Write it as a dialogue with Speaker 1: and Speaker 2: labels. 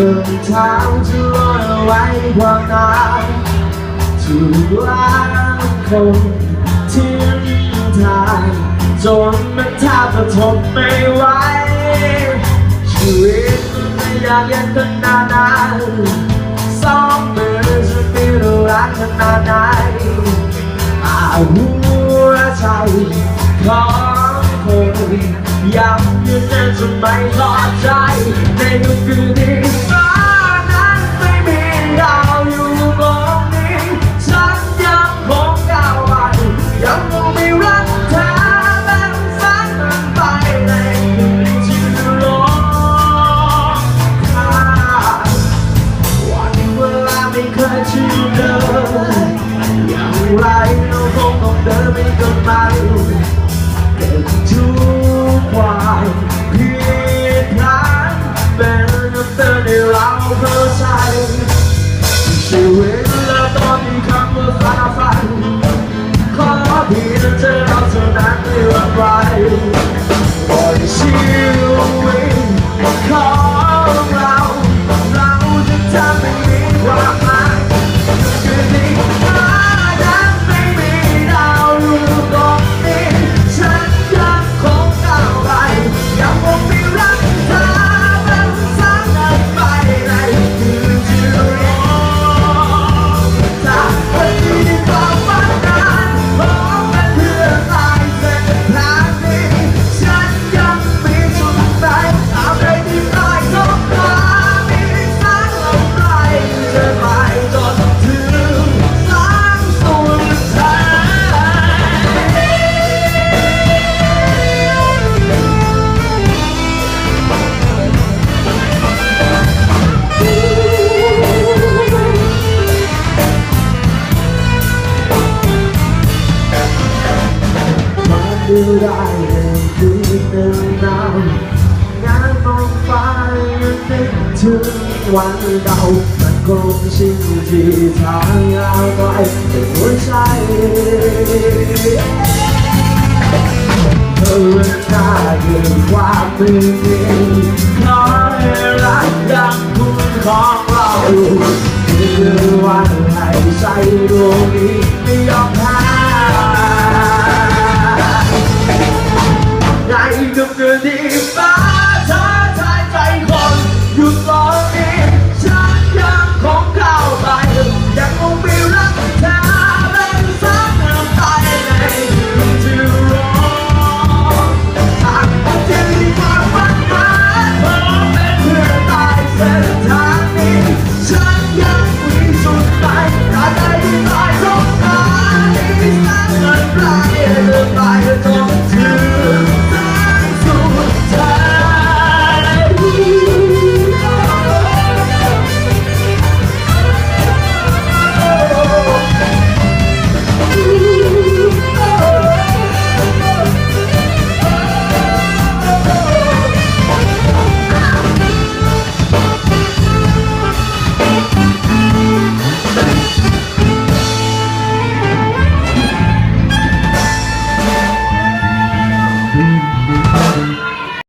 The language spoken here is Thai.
Speaker 1: ดินทางจะรอเอาไว้ความนานถูกล้างคนทิ้งทางจนมันแทบจะทนไม่ไหวชีวิตมันไม่อยากยันกันนานสองมือจะมีรักขนาดไหนอาหัวใจของคน ย้ำยืนยันจนไม่ทอใจในทุกคืนที่ ดูได้เลยคือหนึ่งดาวงานมองฟ้ายังนึกถึงวันเก่ามันคงชินที่ทางยาวไกลแต่หัวใจเธอเวลาเกิดความไม่มีขอให้รักดังคุณของเราคือวันให้ใจดวงนี้